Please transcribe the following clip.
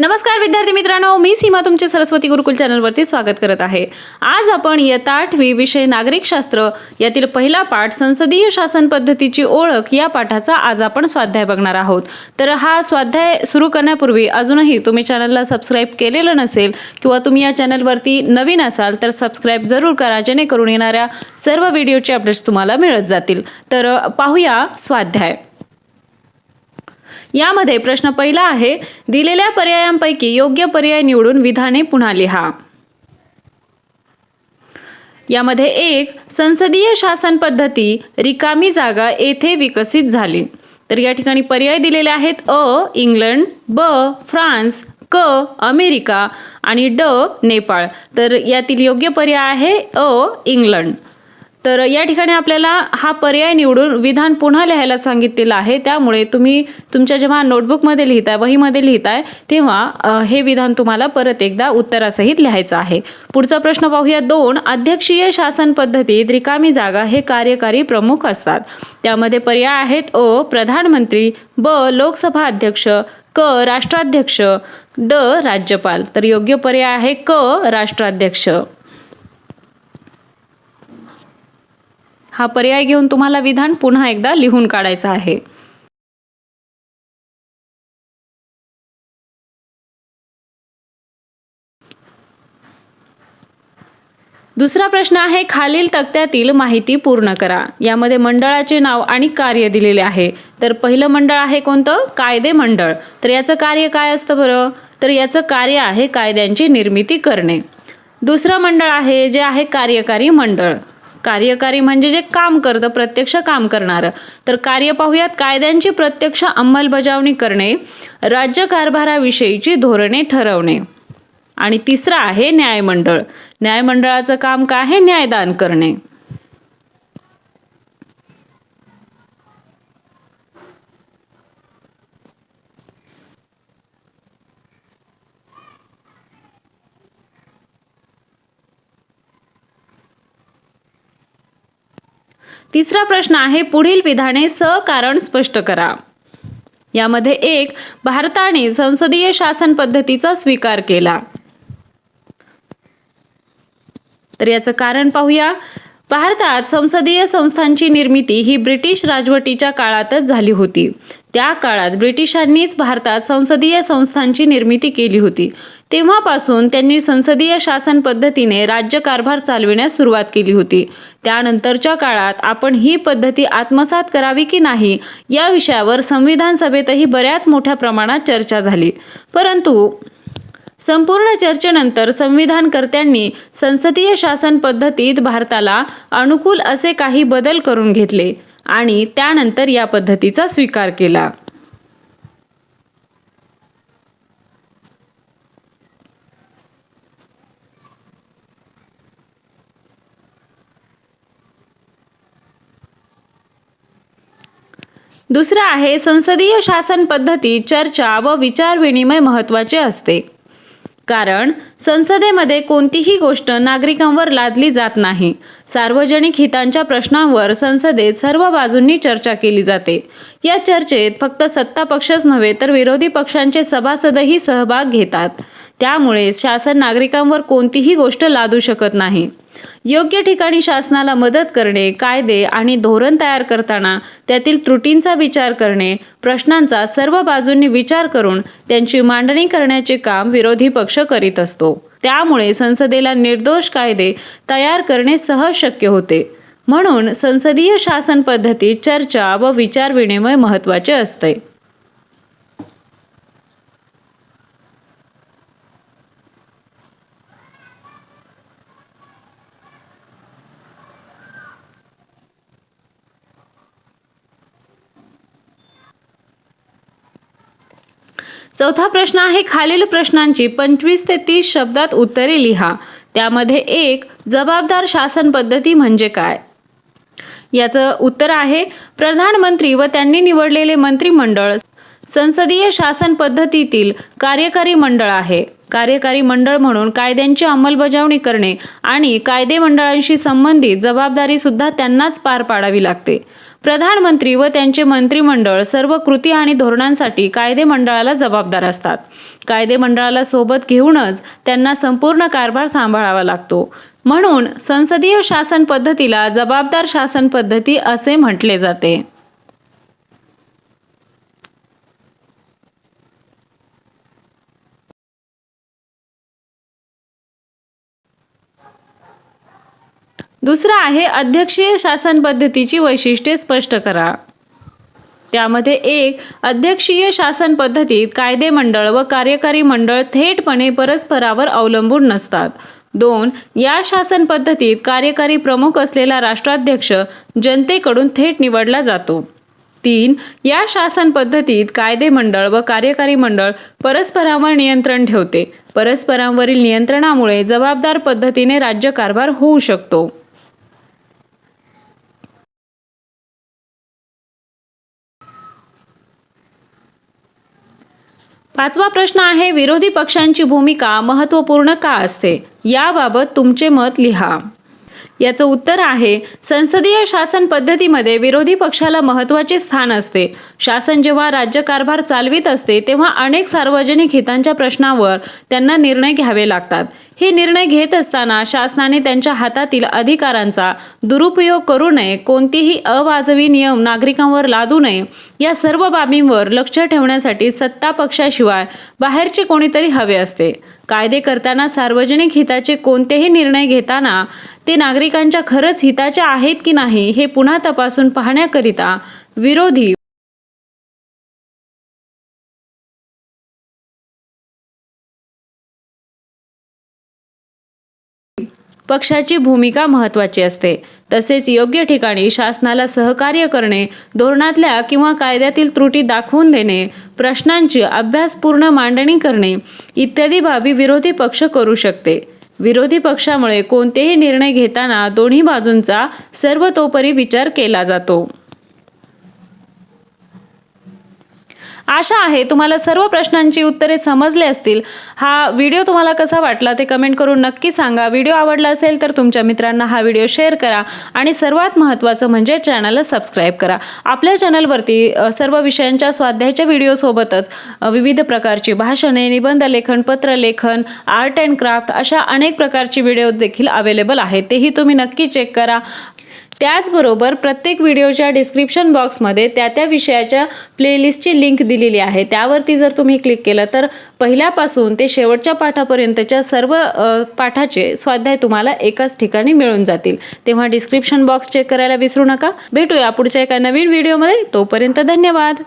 नमस्कार विद्यार्थी मित्रांनो. मी सीमा तुमचे सरस्वती गुरुकुल चॅनलवरती स्वागत करत आहे. आज आपण इयत्ता आठवी विषय नागरिकशास्त्र यातील पहिला पाठ संसदीय शासन पद्धतीची ओळख या पाठाचा आज आपण स्वाध्याय बघणार आहोत. तर हा स्वाध्याय सुरू करण्यापूर्वी अजूनही तुम्ही चॅनलला सबस्क्राईब केलेलं नसेल किंवा तुम्ही या चॅनलवरती नवीन असाल तर सबस्क्राईब जरूर करा जेणेकरून येणाऱ्या सर्व व्हिडिओचे अपडेट्स तुम्हाला मिळत जातील. तर पाहूया स्वाध्याय. यामध्ये प्रश्न पहिला आहे दिलेल्या पर्यायांपैकी योग्य पर्याय निवडून विधाने पुन्हा लिहा. यामध्ये एक संसदीय शासन पद्धती रिकामी जागा येथे विकसित झाली. तर या ठिकाणी पर्याय दिलेले आहेत अ इंग्लंड ब फ्रान्स क अमेरिका आणि ड नेपाळ. तर यातील योग्य पर्याय आहे अ इंग्लंड. तर या ठिकाणी आपल्याला हा पर्याय निवडून विधान पुन्हा लिहायला सांगितलेलं आहे. त्यामुळे तुम्ही तुमच्या जेव्हा नोटबुकमध्ये लिहिताय वहीमध्ये लिहिताय तेव्हा हे विधान तुम्हाला परत एकदा उत्तरासहित लिहायचं आहे. पुढचा प्रश्न पाहूया. दोन अध्यक्षीय शासन पद्धतीत रिकामी जागा हे कार्यकारी प्रमुख असतात. त्यामध्ये पर्याय आहेत. अ प्रधानमंत्री ब लोकसभा अध्यक्ष क राष्ट्राध्यक्ष ड राज्यपाल. तर योग्य पर्याय आहे क राष्ट्राध्यक्ष. हा पर्याय घेऊन तुम्हाला विधान पुन्हा एकदा लिहून काढायचं आहे. दुसरा प्रश्न आहे खालील तक्त्यातील माहिती पूर्ण करा. यामध्ये मंडळाचे नाव आणि कार्य दिलेले आहे. तर पहिलं मंडळ आहे कोणतं? कायदे मंडळ. तर याचं कार्य काय असतं बरं? तर याचं कार्य आहे कायद्यांची निर्मिती करणे. दुसरं मंडळ आहे जे आहे कार्यकारी मंडळ. कार्यकारी म्हणजे जे काम करतं प्रत्यक्ष काम करणारं. तर कार्य पाहूयात कायद्यांची प्रत्यक्ष अंमलबजावणी करणे राज्य कारभाराविषयीची धोरणे ठरवणे. आणि तिसरं आहे न्यायमंडळ. न्यायमंडळाचं काम काय आहे? न्यायदान करणे. तिसरा प्रश्न आहे पुढील विधाने सकारण स्पष्ट करा. यामध्ये एक भारताने संसदीय शासन पद्धतीचा स्वीकार केला. तर याचं कारण पाहूया. भारतात संसदीय संस्थांची निर्मिती ही ब्रिटिश राजवटीच्या काळातच झाली होती. त्या काळात ब्रिटिशांनीच भारतात संसदीय संस्थांची निर्मिती केली होती. तेव्हापासून त्यांनी संसदीय शासन पद्धतीने राज्यकारभार चालविण्यास सुरुवात केली होती. त्यानंतरच्या काळात आपण ही पद्धती आत्मसात करावी की नाही या विषयावर संविधान सभेतही बऱ्याच मोठ्या प्रमाणात चर्चा झाली. परंतु संपूर्ण चर्चेनंतर संविधानकर्त्यांनी संसदीय शासन पद्धतीत भारताला अनुकूल असे काही बदल करून घेतले आणि त्यानंतर या पद्धतीचा स्वीकार केला. दुसरं आहे संसदीय शासन पद्धती चर्चा व विचारविनिमय महत्त्वाचे असते. कारण संसदेमध्ये कोणतीही गोष्ट नागरिकांवर लादली जात नाही. सार्वजनिक हितांच्या प्रश्नांवर संसदेत सर्व बाजूंनी चर्चा केली जाते. या चर्चेत फक्त सत्ता पक्षच नव्हे तर विरोधी पक्षांचे सभासदही सहभाग घेतात. त्यामुळे शासन नागरिकांवर कोणतीही गोष्ट लादू शकत नाही. योग्य ठिकाणी शासनाला मदत करणे कायदे आणि धोरण तयार करताना त्यातील त्रुटींचा विचार करणे प्रश्नांचा सर्व बाजूंनी विचार करून त्यांची मांडणी करण्याचे काम विरोधी पक्ष करीत असतो. त्यामुळे संसदेला निर्दोष कायदे तयार करणे सहज शक्य होते. म्हणून संसदीय शासन पद्धतीत चर्चा व विचार विनिमय महत्त्वाचे असते. चौथा प्रश्न आहे खालील प्रश्नांची पंचवीस ते तीस शब्दात उत्तरे लिहा. त्यामध्ये एक जबाबदार शासन पद्धती म्हणजे काय? याचं उत्तर आहे प्रधानमंत्री व त्यांनी निवडलेले मंत्रिमंडळ. संसदीय शासन पद्धतीतील कार्यकारी मंडळ आहे. कार्यकारी मंडळ म्हणून कायद्यांची अंमलबजावणी करणे आणि कायदे मंडळांशी संबंधित जबाबदारी सुद्धा त्यांनाच पार पाडावी लागते. प्रधानमंत्री व त्यांचे मंत्रिमंडळ सर्व कृती आणि धोरणांसाठी कायदे मंडळाला जबाबदार असतात. कायदे मंडळाला सोबत घेऊनच त्यांना संपूर्ण कारभार सांभाळावा लागतो. म्हणून संसदीय शासन पद्धतीला जबाबदार शासन पद्धती असे म्हटले जाते. दुसरं आहे अध्यक्षीय शासन पद्धतीची वैशिष्ट्ये स्पष्ट करा. त्यामध्ये एक अध्यक्षीय शासन पद्धतीत कायदे मंडळ व कार्यकारी मंडळ थेटपणे परस्परावर अवलंबून नसतात. दोन या शासन पद्धतीत कार्यकारी प्रमुख असलेला राष्ट्राध्यक्ष जनतेकडून थेट निवडला जातो. तीन या शासन पद्धतीत कायदे मंडळ व कार्यकारी मंडळ परस्परावर नियंत्रण ठेवते. परस्परांवरील नियंत्रणामुळे जबाबदार पद्धतीने राज्यकारभार होऊ शकतो. पाचवा प्रश्न आहे विरोधी पक्षांची भूमिका महत्त्वपूर्ण का असते? याबाबत तुमचे मत लिहा. याचं उत्तर आहे संसदीय शासन पद्धतीमध्ये विरोधी पक्षाला महत्त्वाचे स्थान असते. शासन जेव्हा राज्यकारभार चालवित असते तेव्हा अनेक सार्वजनिक हितांच्या प्रश्नावर त्यांना निर्णय घ्यावे लागतात. हे निर्णय घेत असताना शासनाने त्यांच्या हातातील अधिकारांचा दुरुपयोग करू नये कोणतीही अवाजवी नियम नागरिकांवर लादू नये या सर्व बाबींवर लक्ष ठेवण्यासाठी सत्ता पक्षाशिवाय बाहेरचे कोणीतरी हवे असते. कायदे करताना सार्वजनिक हिताचे कोणतेही निर्णय घेताना ते नागरिकांच्या खरंच हिताचे आहेत की नाही हे पुन्हा तपासून पाहण्याकरिता विरोधी पक्षाची भूमिका महत्त्वाची असते. तसेच योग्य ठिकाणी शासनाला सहकार्य करणे धोरणातल्या किंवा कायद्यातील त्रुटी दाखवून देणे प्रश्नांची अभ्यासपूर्ण मांडणी करणे इत्यादी बाबी विरोधी पक्ष करू शकते. विरोधी पक्षामुळे कोणतेही निर्णय घेताना दोन्ही बाजूंचा सर्वतोपरी विचार केला जातो. आशा आहे तुम्हाला सर्व प्रश्नांची उत्तरे समजले असतील. हा व्हिडिओ तुम्हाला कसा वाटला ते कमेंट करून नक्की सांगा. व्हिडिओ आवडला असेल तर तुमच्या मित्रांना हा व्हिडिओ शेअर करा आणि सर्वात महत्त्वाचं म्हणजे चॅनलला सबस्क्राईब करा. आपल्या चॅनलवरती सर्व विषयांच्या स्वाध्यायाच्या व्हिडिओसोबतच विविध प्रकारची भाषणे निबंध लेखन पत्रलेखन आर्ट अँड क्राफ्ट अशा अनेक प्रकारची व्हिडिओ देखील अवेलेबल आहेत. तेही तुम्ही नक्की चेक करा. त्याचबरोबर प्रत्येक व्हिडिओच्या डिस्क्रिप्शन बॉक्समध्ये त्या त्या विषयाच्या प्लेलिस्टची लिंक दिलेली आहे. त्यावरती जर तुम्ही क्लिक केलं तर पहिल्यापासून ते शेवटच्या पाठापर्यंतच्या सर्व पाठाचे स्वाध्याय तुम्हाला एकाच ठिकाणी मिळून जातील. तेव्हा डिस्क्रिप्शन बॉक्स चेक करायला विसरू नका. भेटूया पुढच्या एका नवीन व्हिडिओमध्ये. तोपर्यंत धन्यवाद.